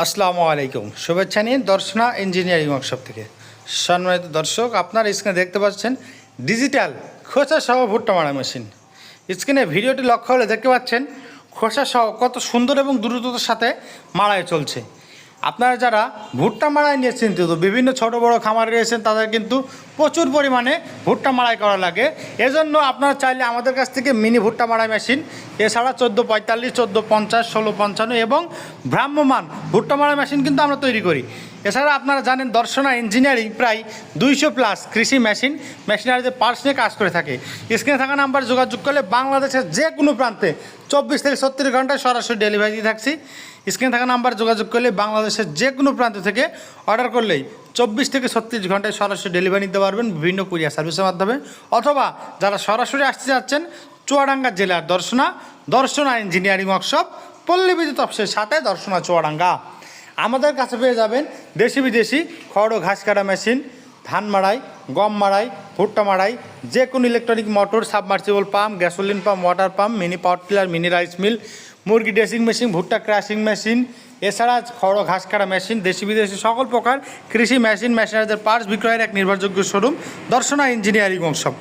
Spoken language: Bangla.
আসসালামু আলাইকুম। শুভেচ্ছা নিয়ে দর্শনা ইঞ্জিনিয়ারিং ওয়ার্কশপ থেকে। সম্মানিত দর্শক, আপনার স্ক্রিনে দেখতে পাচ্ছেন ডিজিটাল খোসা সহ ভুট্টা মারা মেশিন স্ক্রিনে ভিডিওটি লক্ষ্য হলে দেখতে পাচ্ছেন খোসা সহ কত সুন্দর এবং দ্রুততার সাথে মারায় চলছে। আপনারা যারা ভুট্টা মাড়াই নিয়ে চিন্তিত, বিভিন্ন ছোট বড় খামারে রয়েছেন, তাদের কিন্তু প্রচুর পরিমাণে ভুট্টা মাড়াই করা লাগে। এজন্য আপনারা চাইলে আমাদের কাছ থেকে মিনি ভুট্টা মাড়াই মেশিন, এছাড়া চোদ্দ পঁয়তাল্লিশ, চোদ্দ পঞ্চাশ, ষোলো পঞ্চান্ন এবং ভ্রাম্যমান ভুট্টা মাড়াই মেশিন কিন্তু আমরা তৈরি করি। এছাড়া আপনারা জানেন দর্শনা ইঞ্জিনিয়ারিং প্রায় দুইশো প্লাস কৃষি মেশিন মেশিনারিতে পার্টস নিয়ে কাজ করে থাকে। স্ক্রিনে থাকা নাম্বার যোগাযোগ করলে বাংলাদেশের যে কোনো প্রান্তে চব্বিশ থেকে ছত্রিশ ঘন্টায় সরাসরি ডেলিভারি দিয়ে থাকছি। স্ক্রিনে থাকা নাম্বার যোগাযোগ করলে বাংলাদেশের যে কোনো প্রান্ত থেকে অর্ডার করলেই চব্বিশ থেকে ছত্রিশ ঘন্টায় সরাসরি ডেলিভারি নিতে পারবেন বিভিন্ন কুরিয়ার সার্ভিসের মাধ্যমে। অথবা যারা সরাসরি আসতে যাচ্ছেন, চুয়াডাঙ্গা জেলার দর্শনা দর্শনা ইঞ্জিনিয়ারিং ওয়ার্কশপ পল্লী বিদ্যুৎ অফিসের সাথে দর্শনা চুয়াডাঙ্গা। আমাদের কাছে পেয়ে যাবেন দেশি বিদেশি খড় ও ঘাস কাটা মেশিন, ধান মাড়াই, গম মাড়াই, ভুট্টা মাড়াই, যে কোনো electronic motor submersible pump gasoline pump water pump mini power tiller mini rice mill মুরগি ড্রেসিং মেশিন ভুট্টা ক্রাশিং মেশিন এছাড়া খড় ঘাস কাটা মেশিন দেশি বিদেশি সকল প্রকার কৃষি মেশিন মেশিনারিদের পার্টস বিক্রয়ের এক নির্ভরযোগ্য শোরুম দর্শনা ইঞ্জিনিয়ারিং ওয়ার্কশপ